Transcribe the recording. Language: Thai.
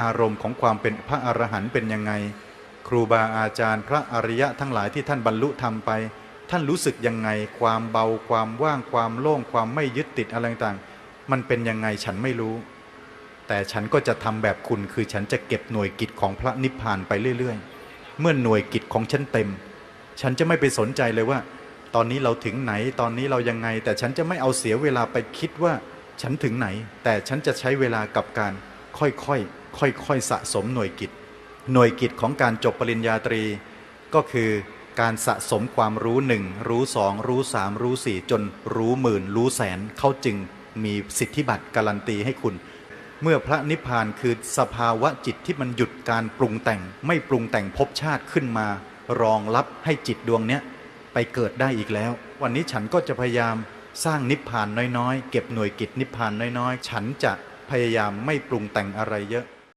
อารมณ์ของความเป็นพระอรหันต์เป็นยังไง ครูบาอาจารย์ พระอริยะทั้งหลายที่ท่านบรรลุธรรมไป ท่านรู้สึกยังไง ความเบาความว่างความโล่งความไม่ยึดติดอะไรต่างๆมันเป็นยังไงฉันไม่รู้ แต่ฉันก็จะทำแบบคุณคือฉันจะเก็บหน่วยกิจของพระนิพพานไปเรื่อย ๆ เมื่อหน่วยกิจของฉันเต็ม ฉันจะไม่ไปสนใจเลยว่า ตอนนี้เราถึงไหนตอนนี้เรายังไง แต่ฉันจะไม่เอาเสียเวลาไปคิดว่าฉันถึงไหน แต่ฉันจะใช้เวลากับการค่อยๆ ค่อยๆสะสมหน่วยกิจ หน่วยกิจของการจบปริญญาตรี ก็คือการสะสมความรู้หนึ่งรู้สองรู้สามรู้สี่จนรู้หมื่น รู้แสนเขาจึงมีสิทธิบัตรการันตีให้คุณ เมื่อพระนิพพานคือสภาวะจิตที่มันหยุดการปรุงแต่ง ไม่ปรุงแต่งภพชาติขึ้นมา รองรับให้จิตดวงเนี้ยไปเกิดได้อีกแล้ว วันนี้ฉันก็จะพยายามสร้างนิพพานน้อยๆ เก็บหน่วยกิจนิพพานน้อยๆ ฉันจะพยายามไม่ปรุงแต่งอะไรเยอะ